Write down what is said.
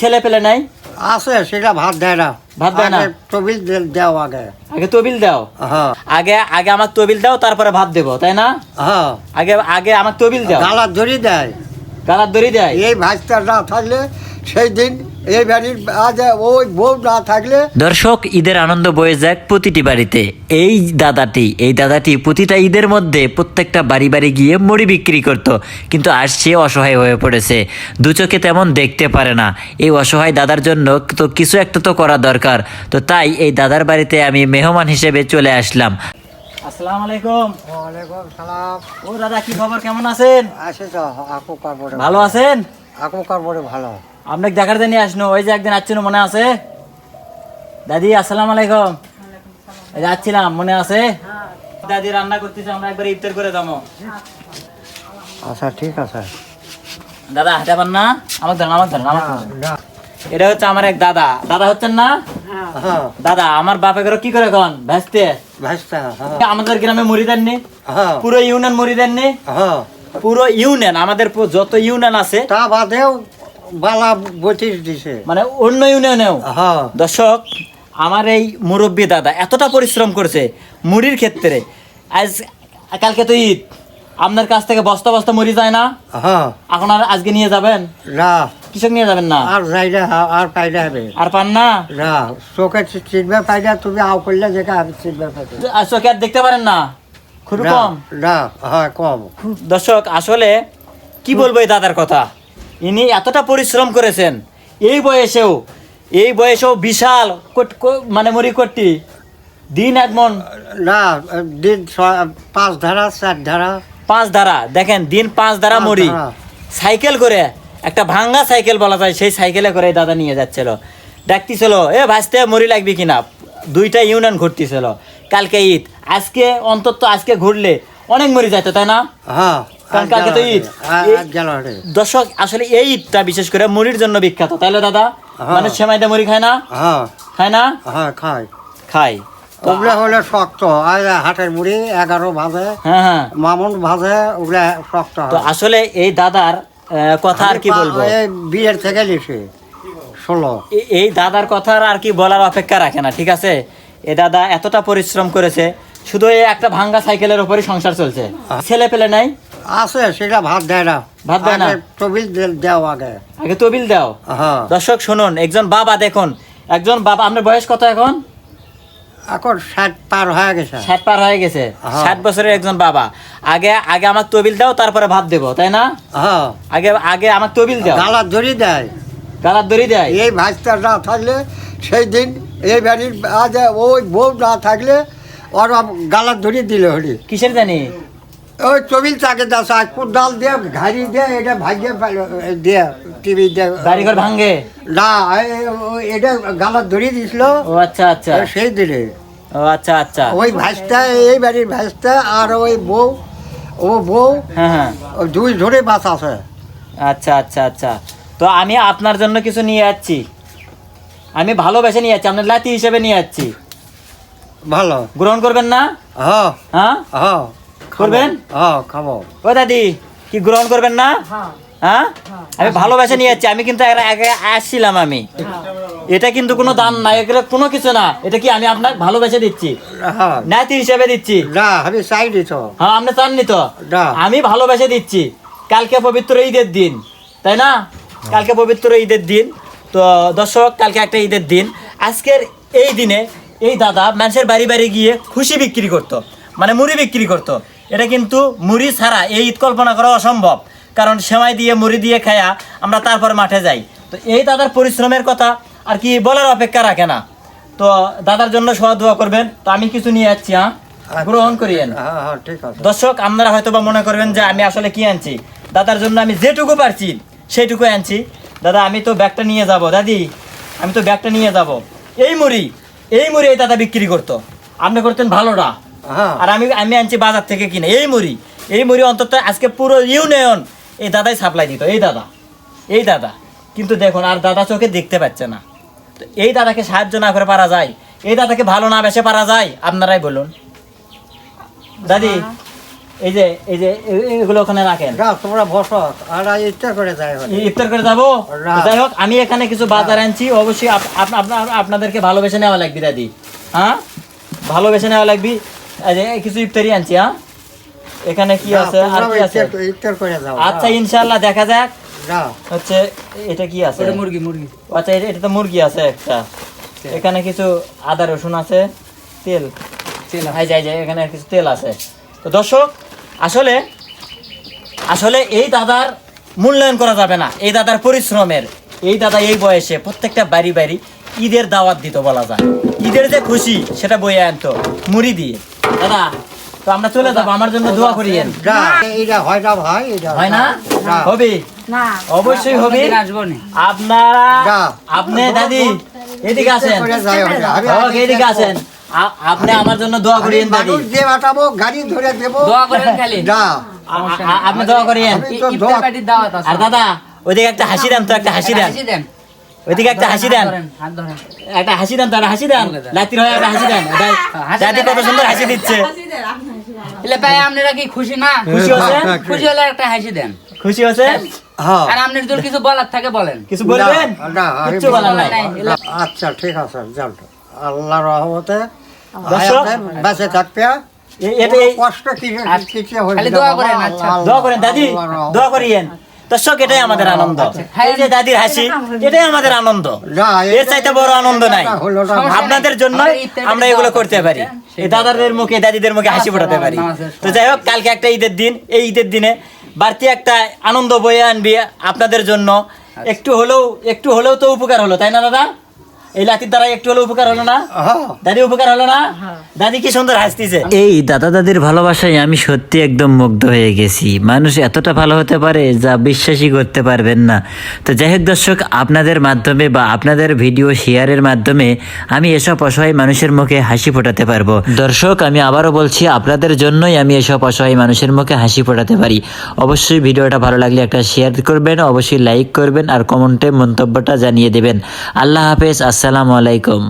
ছেলে পেলে নাই? আছে সেটা ভাত দেয় না। ভাত দেয় না? তবিল দাও আগে। আগে তবিল দাও? হ্যাঁ আগে আগে আমার তবিল দাও তারপরে ভাত দেবো তাই না? হ্যাঁ আগে আগে আমার তবিল দাও। গালার ধরি দেয়। গালার ধরি দেয়? এই ভাজটা না থাকলে সেই দিন এই বাড়ির আজ ওই বউ না থাকলে দর্শক ঈদের আনন্দ বয়ে যাক প্রতিটি বাড়িতে। এই দাদাটি এই দাদাটি প্রতিটা ঈদের মধ্যে প্রত্যেকটা বাড়ি বাড়ি গিয়ে মুড়ি বিক্রি করত কিন্তু আজ সে অসহায় হয়ে পড়েছে। দু চোখে তেমন দেখতে পারে না। এই অসহায় দাদার জন্য তো কিছু একটা তো করা দরকার। তো তাই এই দাদার বাড়িতে আমি মেহমান হিসেবে চলে আসলাম। আসসালামু আলাইকুম। ওয়ালাইকুম সালাম। ও দাদা কি খবর? কেমন আছেন? আসে তো আকু কাপড়ে ভালো আছেন? আকু কাপড়ে ভালো। আপনাকে দেখার জন্য আসনো ওই যে একদিন আসছিল মনে আছে? দাদি আসসালামু আলাইকুম। এই যে আসছিলাম মনে আছে? দাদি রান্না করতেছে আমরা একবার ইফতার করে দামো আচ্ছা ঠিক আছে। দাদা হাতে পান না? আমার ধরেন আমার ধরেন আমার এটা হচ্ছে আমার এক দাদা। দাদা হচ্ছেন না? হ্যাঁ। দাদা আমার বাপে করে কি করে কন ভেস্তে? হ্যাঁ। আমাদের গ্রামে মুড়ি দেননি? হ্যাঁ। পুরো ইউনিয়ন মুড়ি দেননি? হ্যাঁ। পুরো ইউনিয়ন আমাদের যত ইউনিয়ন আছে তা বাদেও বালা বতিস দিছে। মানে অন্য ইউনিয়নেও। দর্শক আমার এই মুরব্বী দাদা এতটা পরিশ্রম করেছে মুড়ির ক্ষেত্রে। আজ কালকে তো ঈদ। আপনার কাছ থেকে বস্তা বস্তা মুড়ি যায় না? এখন আর আজকে নিয়ে যাবেন? না। কৃষক নিয়ে যাবেন না? আর যাইলে আর পাইলে হবে আর পান না? না। চোখে চিনবে পাইলে তুমি আও করলে যেটা আমি চিনবে পাইলে আর চোখে আর দেখতে পারেন না? খুবই না কম? না হ্যাঁ কম। দর্শক আসলে কি বলব এই দাদার কথা? ইনি এতটা পরিশ্রম করেছেন। এই বয়সেও এই বয়সেও বিশাল মানে মুড়ি কোটটি। দিন এক মন। না দিন পাঁচ ধারা চার ধারা। পাঁচ ধারা। দেখেন দিন পাঁচ ধারা মরি সাইকেল করে একটা ভাঙ্গা সাইকেল বলা যায় সেই সাইকেলে করে দাদা নিয়ে যাচ্ছিল। ডাকতেছিল এ ভাসতে মরি লাগবে কিনা? দুইটা ইউনিয়ন ঘুরতেছিল। কালকে ঈদ। আজকে অন্তত আজকে ঘুরলে অনেক মুড়ি যাইতো তাই না? হ্যাঁ। কারণ কালকে তো ঈদ। এই- দর্শক আসলে এই ঈদটা বিশেষ করে মুড়ির জন্য বিখ্যাত তাইলে দাদা? হ্যাঁ। সেমাইতে মুড়ি খায় না? হ্যাঁ। খায় না? হ্যাঁ খায়। ওগুলো হলে শক্ত আর হাটের মুড়ি এগারো ভাজে হ্যাঁ হ্যাঁ। মামুন ভাজে ওগুলা শক্ত তো আসলে এই দাদার কথা আর কি বলব? বিয়ের থেকে লিখে ষোলো। এই দাদার কথা আর কি বলার অপেক্ষা রাখে না ঠিক আছে? এ দাদা এতটা পরিশ্রম করেছে শুধু এই একটা ভাঙ্গা সাইকেলের উপরই সংসার চলছে। ছেলে পেলে নাই? আছে সেটা ভাত দেয় না। ভাত দেয় না? তবিল দেও আগে। আগে তবিল দাও? হ্যাঁ। দর্শক শুনুন একজন বাবা দেখুন। একজন বাবা আপনার বয়স কত এখন? এখন ষাট পার হয়ে গেছে। ষাট পার হয়ে গেছে। হ্যাঁ। ষাট বছরের একজন বাবা। আগে আগে আমার তবিল দাও তারপরে ভাত দেবো তাই না? হ্যাঁ। আগে আগে আমার তবিল দাও। গালার ধরি দেয়। গালার দড়ি দেয়? এই ভাজটা না থাকলে সেই দিন এই বাড়ির আজ ওই বউ না থাকলে ওর গালার ধরি দিল হরি। কিসের জানি? ওই চবিল চাকে দাস আজ ডাল দিয়ে ঘাড়ি দিয়ে এটা ফেলে- দিয়ে টিভি দিয়ে। বাড়িঘর ভাঙ্গে না এটা গালার ধরি দিছিল। ও আচ্ছা আচ্ছা। সেই দিনে ও আচ্ছা আচ্ছা। ওই ভাজটা এই বাড়ির ভাজটা আর ওই বউ ও বউ হ্যাঁ হ্যাঁ। দুই ধরে বাস আছে। আচ্ছা আচ্ছা আচ্ছা। তো আমি আপনার জন্য কিছু নিয়ে যাচ্ছি। আমি ভালোবেসে নিয়ে যাচ্ছি আপনার লাতি হিসেবে নিয়ে যাচ্ছি। ভালো। গ্রহণ করবেন না? হ্যাঁ। হ্যাঁ? হ্যাঁ। করবেন? হ্যাঁ খাব। ও দাদি কি গ্রহণ করবেন না? হ্যাঁ। আমি ভালোবেসে নিয়ে যাচ্ছি আমি কিন্তু এর আগে আসছিলাম আমি। এটা কিন্তু কোনো দান না এগুলো কোনো কিছু না। এটা কি আমি আপনার ভালোবেসে দিচ্ছি? হ্যাঁ। নাতি হিসেবে দিচ্ছি? না আমি হ্যাঁ আপনি চাননি তো? আমি ভালোবেসে দিচ্ছি। কালকে পবিত্র ঈদের দিন তাই না? কালকে পবিত্র ঈদের দিন। তো দর্শক কালকে একটা ঈদের দিন। আজকের এই দিনে এই দাদা মানুষের বাড়ি বাড়ি গিয়ে খুশি বিক্রি করতো মানে মুড়ি বিক্রি করতো। এটা কিন্তু মুড়ি ছাড়া এই ঈদ কল্পনা করা অসম্ভব। কারণ সেমাই দিয়ে মুড়ি দিয়ে খায়া আমরা তারপর মাঠে যাই। তো এই দাদার পরিশ্রমের কথা আর কি বলার অপেক্ষা রাখে না। তো দাদার জন্য সহ দোয়া করবেন। তো আমি কিছু নিয়ে যাচ্ছি হ্যাঁ? গ্রহণ করিয়েন হ্যাঁ হ্যাঁ ঠিক আছে। দর্শক আপনারা হয়তো বা মনে করবেন যে আমি আসলে কি আনছি? দাদার জন্য আমি যেটুকু পারছি সেইটুকু আনছি। দাদা আমি তো ব্যাগটা নিয়ে যাব। দাদি আমি তো ব্যাগটা নিয়ে যাব। এই মুড়ি এই মুড়ি এই দাদা বিক্রি করতো। আপনি করতেন ভালোটা। আর আমি আমি আনছি বাজার থেকে কিনে। এই মুড়ি। এই মুড়ি অন্তত আজকে পুরো ইউনিয়ন এই দাদাই সাপ্লাই দিত। এই দাদা। এই দাদা। কিন্তু দেখুন আর দাদা চোখে দেখতে পাচ্ছে না। তো এই দাদাকে সাহায্য না করে পারা যায়। এই দাদাকে ভালো না বেসে পারা যায়। আপনারাই বলুন। দাদি এই যে এই যে এগুলো ওখানে রাখেন। তোমরা বসো। আর ইচ্ছা করে যায় হলে ই- ইফতার করে যাব? যাই হোক আমি এখানে কিছু বাজার আনছি। অবশ্যই আপ- আপ- আপনা- আপনাদেরকে ভালোবেসে নেওয়া লাগবে দাদি। হ্যাঁ? ভালোবেসে নেওয়া লাগবে। কিছু ইফতারি আনছি হ্যাঁ? এখানে কি আছে? আর কি আছে? করে যাও আচ্ছা ইনশাল্লাহ দেখা যাক। হচ্ছে এটা কি আছে? মুরগি মুরগি। আচ্ছা এটা তো মুরগি আছে একটা। এখানে কিছু আদা রসুন আছে তেল। তেল। যাই যাই এখানে কিছু তেল আছে। তো দর্শক আসলে আসলে এই দাদার মূল্যায়ন করা যাবে না। এই দাদার পরিশ্রমের। এই দাদা এই বয়সে প্রত্যেকটা বাড়ি বাড়ি ঈদের দাওয়াত দিত বলা যায়। ঈদের যে খুশি সেটা বয়ে আনতো মুড়ি দিয়ে। দাদা তো আমরা চলে যাব আমার জন্য দোয়া করিয়েন। যা এইটা হয় না ভাই এটা হয় না? না। হবে? না। অবশ্যই হবে। আসব নি। আপনারা আপনি দাদি এদিকে আসেন। এদিকে আসেন। আপনি আমার জন্য দোয়া করিয়েন দাদি। দিয়ে বাটাবো গাড়ি ধরে দেবো। দোয়া করেন খালি। যা। আপনি দোয়া করিয়েন। আর দাদা ওইদিকে একটা হাসি দেন তো একটা হাসি দেন। হাসি দেন। ওইদিকে একটা হাসি দেন। একটা হাসি দেন তো একটা হাসি দেন। লাতির হয়ে একটা হাসি দেন দাদি কত সুন্দর হাসি দিচ্ছে। এলে ভাই আপনারা কি খুশি না? খুশি হচ্ছেন খুশি হলে একটা হাসি দেন। খুশি হচ্ছে হ্যাঁ। আর আপনার যদি কিছু বলার থাকে বলেন। কিছু বলবেন? না, না, বলার নাই। নাই। আচ্ছা ঠিক আছে যান। আল্লাহ রহমতে দর্শক, হায়াতে থাকবে এ- এটা এই কষ্ট কিছু কিছু হইবে দোয়া করেন, আচ্ছা। দোয়া করেন দাদি। দোয়া করিয়েন। দর্শক এটাই আমাদের আনন্দ। এই যে দাদির হাসি এটাই আমাদের আনন্দ। এর চাইতে বড় আনন্দ নাই। আপনাদের জন্য আমরা এগুলো করতে পারি। এই দাদাদের মুখে দাদিদের মুখে হাসি ফোটাতে পারি। তো যাই হোক কালকে একটা ঈদের দিন। এই ঈদের দিনে বাড়তি একটা আনন্দ বয়ে আনবি আপনাদের জন্য। একটু হলেও একটু হলেও তো উপকার হলো তাই না দাদা? এই লাতির দ্বারা একটু হলেও উপকার হলো না? হ্যাঁ দাদি উপকার হলো না? দাদি কি সুন্দর হাসতিছে? এই দাদা দাদির ভালোবাসায় আমি সত্যি একদম মুগ্ধ হয়ে গেছি। মানুষ এতটা ভালো হতে পারে যা বিশ্বাসই করতে পারবেন না। তো যাই হোক দর্শক আপনাদের মাধ্যমে বা আপনাদের ভিডিও শেয়ারের মাধ্যমে আমি এসব অসহায় মানুষের মুখে হাসি ফোটাতে পারব। দর্শক আমি আবারও বলছি আপনাদের জন্যই আমি এসব অসহায় মানুষের মুখে হাসি ফোটাতে পারি। অবশ্যই ভিডিওটা ভালো লাগলে একটা শেয়ার করবেন অবশ্যই লাইক করবেন আর কমেন্টে মন্তব্যটা জানিয়ে দেবেন। আল্লাহ হাফেজ আসসালামু আলাইকুম।